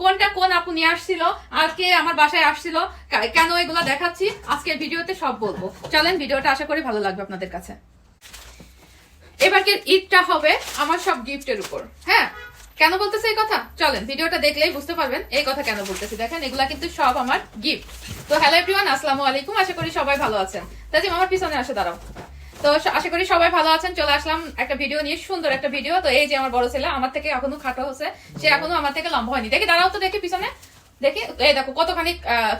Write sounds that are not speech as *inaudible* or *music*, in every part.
কোনটা কোন আপু নিয়ে আসছিল আর কে আমার বাসায় আসছিল কেন এগুলো দেখাচ্ছি, আজকের ভিডিওতে সব বলব। চলেন, ভিডিওটা আশা করি ভালো লাগবে আপনাদের কাছে। এবারকের ঈদটা হবে আমার সব গিফটের উপর? হ্যাঁ? কেন বলতেছে এই কথা? চলেন, ভিডিওটা দেখলেই বুঝতে পারবেন এই কথা কেন বলতেছি। দেখেন, এগুলা কিন্তু সব আমার গিফট। তো হ্যালো এভরিওয়ান আসসালামু আলাইকুম, আশা করি সবাই ভালো আছেন। তাজিম, আমার পিছনে আসে, দাঁড়াও। তো আশা করি সবাই ভালো আছেন। চলে আসলাম একটা ভিডিও নিয়ে সুন্দর একটা ভিডিও তো এই যে আমার বড় ছেলে আমার থেকে এখনও খাটো হচ্ছে সে এখনও আমার থেকে লম্বা হয়নি। দেখি দাঁড়াও তো দেখি পিছনে। দেখি এই দেখো কতখানি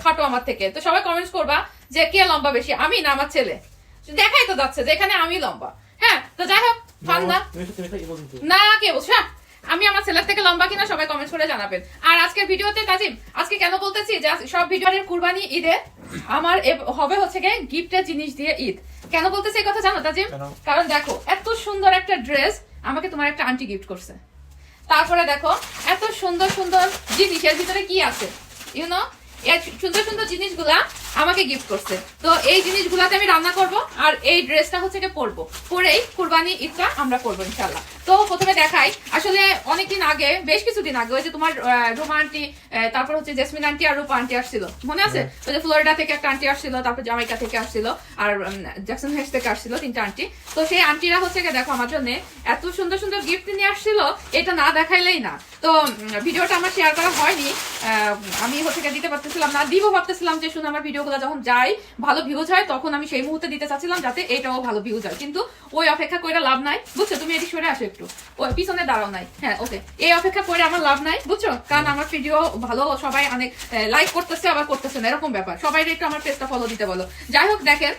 খাটো আমার থেকে। তো সবাই কমেন্টস করবা যে কে লম্বা বেশি আমি না আমার ছেলে? দেখাই তো যাচ্ছে যে এখানে আমি লম্বা। হ্যাঁ তো যাই হোক ফান না। কে বলছো? হ্যাঁ, আমি আমার ছেলের থেকে লম্বা কিনা সবাই কমেন্ট করে জানাবেন। আর আজকের ভিডিওতে তাজিম আজকে কেন বলতেছি? যে সব ভিডিওর কুরবানি ঈদে আমার হবে হচ্ছে গিয়ে গিফটের জিনিস দিয়ে ঈদ। কেন বলতেছে এই কথা জানো তাজিম? কারণ দেখো এত সুন্দর একটা ড্রেস আমাকে তোমার একটা আন্টি গিফট করছে। তারপরে দেখো এত সুন্দর সুন্দর জিনিস এর ভিতরে কি আছে? ইউনো এই সুন্দর সুন্দর জিনিসগুলা আমাকে গিফট করছে। তো এই জিনিসগুলাতে আমি রান্না করব আর এই ড্রেসটা হচ্ছে গিয়ে পরবো। পরেই কুরবানি ঈদটা আমরা করব ইনশাল্লাহ তো প্রথমে দেখাই আসলে অনেকদিন আগে বেশ কিছুদিন আগে ওই যে তোমার রুমা আন্টি তারপর হচ্ছে জেসমিন আন্টি আর রূপা আন্টি আসছিল। মনে আছে? ওই যে ফ্লোরিডা থেকে একটা আন্টি আসছিল তারপর জামাইকা থেকে আসছিল আর জ্যাকসন হাইস থেকে আসছিল তিনটা আন্টি তো সেই আন্টিরা হচ্ছে গিয়ে দেখো আমার জন্য এত সুন্দর সুন্দর গিফট নিয়ে আসছিল এটা না দেখাইলেই না। তো ভিডিওটা আমার শেয়ার করা হয়নি। আহ, আমি হচ্ছে দিতে পারতেছিলাম না দিব ভাবতেছিলাম যে শুনে আমার ভিডিওগুলো যখন যায় ভালো ভিউজ হয়, তখন আমি সেই মুহূর্তে দিতে চাচ্ছিলাম যাতে এটাও ভালো ভিউজ হয়। কিন্তু ওই অপেক্ষা করে লাভ নাই, বুঝছ? তুমি এদিক সরে আসো একটু। ওই পিছনে দাঁড়াও নাই। হ্যাঁ ওকে এই অপেক্ষা করে আমার লাভ নাই, বুঝছ? কারণ আমার ভিডিও ভালো, সবাই অনেক লাইক করতেছে, আবার করতেছে না, এরকম ব্যাপার। সবাই একটু আমার পেজটা ফলো দিতে বলো। যাই হোক, দেখেন,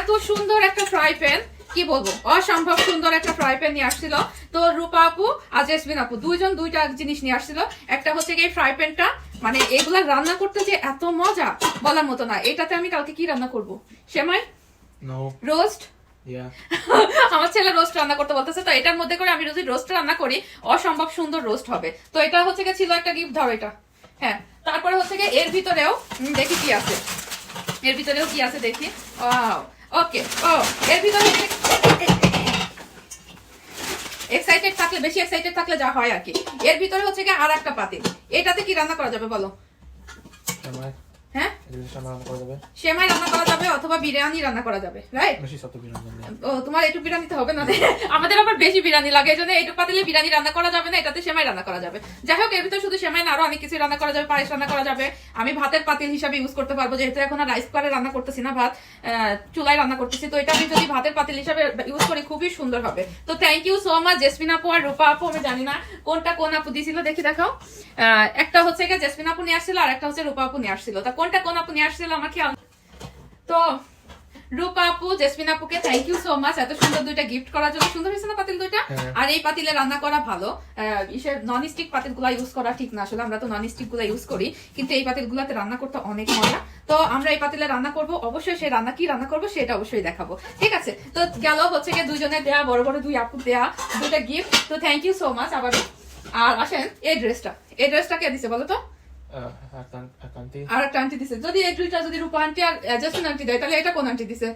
এত সুন্দর একটা ফ্রাই প্যান কি বলব? অসম্ভব সুন্দর একটা ফ্রাই প্যান নিয়ে আসছিল। তো রূপা আপু আর জেসমিন আপু, দুইজন দুইটা জিনিস নিয়ে আসছিল। একটা হচ্ছে কি ফ্রাই প্যানটা মানে এগুলা রান্না করতে যে এত মজা বলার মতো না। এটাতে আমি কালকে কি রান্না করব? সেমাই? রোস্ট *laughs* আমার ছেলে রোস্ট রান্না করতে বলতেছে তো এটার মধ্যে করে আমি যদি রোস্ট রান্না করি অসম্ভব সুন্দর রোস্ট হবে। তো এটা হচ্ছে গিয়ে ছিল একটা গিফট ধরো এটা। হ্যাঁ তারপরে হচ্ছে গিয়ে এর ভিতরেও দেখি কি আছে। এর ভিতরেও কি আছে দেখি? ওকে ও এর ভিতরে এক্সাইটেড থাকলে, বেশি এক্সাইটেড থাকলে যা হয় আর কি। এর ভিতরে হচ্ছে কি আর একটা পাতিল এটাতে কি রান্না করা যাবে বলো? হ্যাঁ? রান্না সেমাই রান্না করা যাবে অথবা বিরিয়ানি রান্না করা যাবে রাইট বেশি সত্য বিরিয়ানি জানি ও তোমার একটু বিরিয়ানি হবে না। আমাদের আবার বেশি বিরিয়ানি লাগে এই জন্য এইটু পাতিলে বিরিয়ানি রান্না করা যাবে না এটাতে সেমাই রান্না করা যাবে। যাই হোক এর ভিতরে শুধু সেমাই না আরও অনেক কিছু রান্না করা যাবে পায়েস রান্না করা যাবে। আমি ভাতের পাতিল হিসাবে ইউজ করতে পারব যেহেতু এখন আর রাইস কুকারে রান্না করতেছি না ভাত আহ, চুলায় রান্না করতেছি। তো এটা আমি যদি ভাতের পাতিল হিসাবে ইউজ করি খুবই সুন্দর হবে। তো thank you so much Jesmin আপু আর রূপা আপু আমি জানি না কোনটা কোন আপু দিছিল দেখি দেখাও। একটা হচ্ছে জেসমিন আপু নিয়ে আসছিল আর একটা হচ্ছে রূপা আপু নিয়ে আসছিল। তা কোনটা কোন আপু নিয়ে আসছিল আমার খেয়াল তো রূপা আপু জেসমিন আপুকে থ্যাংক ইউ সো মাচ এত সুন্দর দুইটা গিফট করার জন্য। সুন্দর হয়েছে না পাতিল দুইটা? হ্যাঁ। আর এই পাতিলে রান্না করা ভালো। নন স্টিক পাতিলগুলা ইউজ করা ঠিক না আসলে আমরা তো নন স্টিকগুলা ইউজ করি কিন্তু এই পাতিল গুলাতে রান্না করতে অনেক মজা। তো আমরা এই পাতিলে রান্না করব অবশ্যই সেই রান্না কি রান্না করব সেটা অবশ্যই দেখাবো। ঠিক আছে? তো গেল হচ্ছে গিয়ে দুজনের দেয়া বড় বড় দুই আপু দেয়া দুইটা গিফট তো থ্যাংক ইউ সো মাচ আবার আর আসেন এই ড্রেসটা এই ড্রেসটা কে দিছে বলো তো? আর একটা আন্টি দিছে। যদি এই দুইটা যদি রূপা আন্টি আর জেসমিন আন্টি দেয় তাহলে এটা কোন আন্টি দিছে?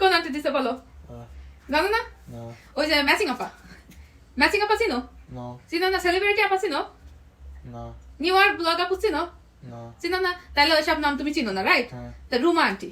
কোন আন্টি দিছে বলো? জানো না? ওই যে ম্যাচিং আপা। ম্যাচিং আপা চিনো? চিনো না? সেলিব্রিটি আপা চিনো? নিউ ইয়র্ক ব্লগ আপু চিনো? চিনো না? তাহলে ওইসব নাম তুমি চিনো না রাইট হ্যাঁ। তো রুমা আন্টি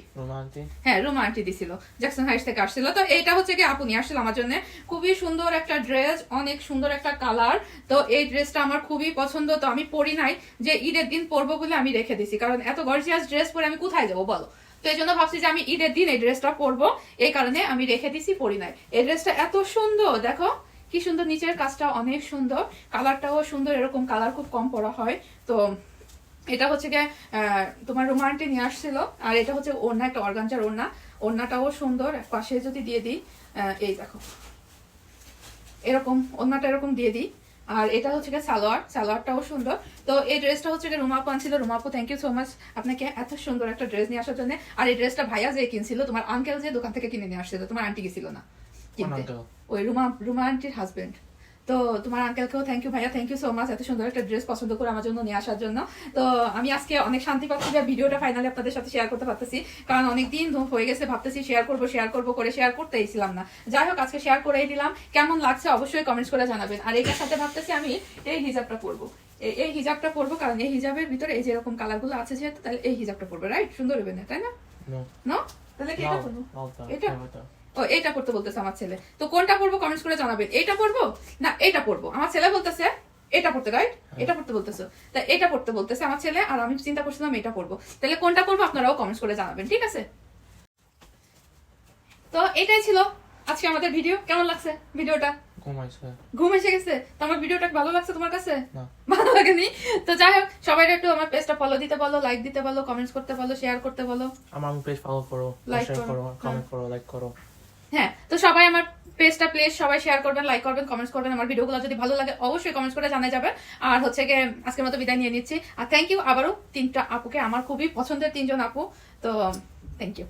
হ্যাঁ রুমা আন্টি দিছিল। জ্যাকসন হাইটস থেকে আসছিল। তো এইটা হচ্ছে কি আপু নিয়ে আসছিল আমার জন্য। খুবই সুন্দর একটা ড্রেস অনেক সুন্দর একটা কালার তো এই ড্রেসটা আমার খুবই পছন্দ। তো আমি পরি নাই যে ঈদের দিন পরবো বলে আমি রেখে দিছি। কারণ এত গর্জিয়াস ড্রেস পরে আমি কোথায় যাব বলো? তো এই জন্য ভাবছি যে আমি ঈদের দিন এই ড্রেসটা পরবো। এই কারণে আমি রেখে দিছি পরি নাই। এই ড্রেসটা এত সুন্দর দেখো। কি সুন্দর নিচের কাজটা অনেক সুন্দর। কালারটাও সুন্দর এরকম কালার খুব কম পরা হয়। তো এটা হচ্ছে গিয়ে তোমার রোমান্টি নিয়ে আসছিল আর এটা হচ্ছে ওড়না একটা অর্গানজার ওড়না। ওড়নাটাও সুন্দর পাশে যদি দিয়ে দিই এই দেখো। এরকম ওড়নাটা এরকম দিয়ে দিই। আর এটা হচ্ছে গিয়ে সালোয়ার সালোয়ারটাও সুন্দর। তো এই ড্রেসটা হচ্ছে গিয়ে রুমাপু আনছিল। রুমাপু থ্যাংক ইউ সো মাচ আপনাকে এত সুন্দর একটা ড্রেস নিয়ে আসার জন্য। আর এই ড্রেসটা ভাইয়া যে কিনছিল তোমার আঙ্কেল যে দোকান থেকে কিনে নিয়ে আসছিল তোমার আন্টি গেছিল না কিনতে। ওই রুমা রুমা আন্টির হাজবেন্ড তো তোমার আঙ্কেলকেও থ্যাংক ইউ ভাইয়া থ্যাংক ইউ সো মাচ এত সুন্দর একটা ড্রেস পছন্দ করে আমার জন্য নিয়ে আসার জন্য। তো আমি আজকে অনেক শান্তি পাচ্ছি যে ভিডিওটা ফাইনালি আপনাদের সাথে শেয়ার করতে পারতেছি। কারণ অনেক দিন হয়ে গেছে ভাবতেছি শেয়ার করব শেয়ার করব করে শেয়ার করতেইছিলাম না। যাই হোক আজকে শেয়ার করেই দিলাম। কেমন লাগছে অবশ্যই কমেন্টস করে জানাবেন। আর এটার সাথে ভাবতেছি আমি এই হিজাবটা পরবো। এই- হিজাবটা পরবো কারণ এই হিজাবের ভিতরে এই যেরকম কালারগুলো আছে যেহেতু তাহলে এই হিজাবটা পরবো রাইট সুন্দর হবে না তাই না. তাহলে কি পরবো? এটা? ও এটা পড়তে বলতেছে আমার ছেলে। তো কোনটা পড়ব কমেন্টস করে জানাবেন। এইটা পড়ব? না এটা পড়ব। আমার ছেলে বলতেছে এটা পড়তে রাইট এটা পড়তে বলতেছে। তা এটা পড়তে বলতেছে আমার ছেলে আর আমি চিন্তা করছিলাম এটা পড়ব। তাহলে কোনটা পড়ব আপনারাও কমেন্টস করে জানাবেন ঠিক আছে? তো এটাই ছিল আজকে আমাদের ভিডিও কেমন লাগছে ভিডিওটা ঘুম এসে গেছে? তো আমার ভিডিওটা ভালো লাগছে তোমার কাছে। ভালো লাগেনি? তো যাই হোক সবাই একটু আমার পেজটা ফলো দিতে বলো লাইক দিতে বলো কমেন্টস করতে বলো শেয়ার করতে বলো। আমার পেজ ফলো করো শেয়ার করো, করো কমেন্ট করো লাইক করো। হ্যাঁ তো সবাই আমার পেজটা প্লিজ সবাই শেয়ার করবেন লাইক করবেন কমেন্টস করবেন। আমার ভিডিওগুলো যদি ভালো লাগে অবশ্যই কমেন্টস করে জানাই যাবে। আর হচ্ছে গিয়ে আজকের মতো বিদায় নিয়ে নিচ্ছি। আর থ্যাংক ইউ আবারও তিনটা আপুকে আমার খুবই পছন্দের তিনজন আপু। তো থ্যাংক ইউ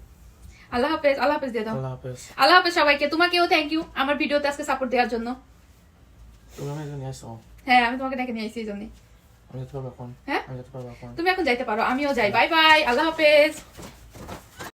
আল্লাহ হাফেজ আল্লাহ হাফেজ দিয়ে দাও। আল্লাহ হাফেজ। আল্লাহ হাফেজ সবাইকে। তোমাকেও থ্যাংক ইউ আমার ভিডিওতে আজকে সাপোর্ট দেওয়ার জন্য। তুমি আমাকে নিয়ে আসো। হ্যাঁ আমি তোমাকে ডেকে নিয়ে এসেছি এই জন্যই আমি যেতে পারব এখন। হ্যাঁ? আমি যেতে পারব এখন। তুমি এখন যাইতে পারো আমিও যাই। বাই বাই আল্লাহ হাফেজ।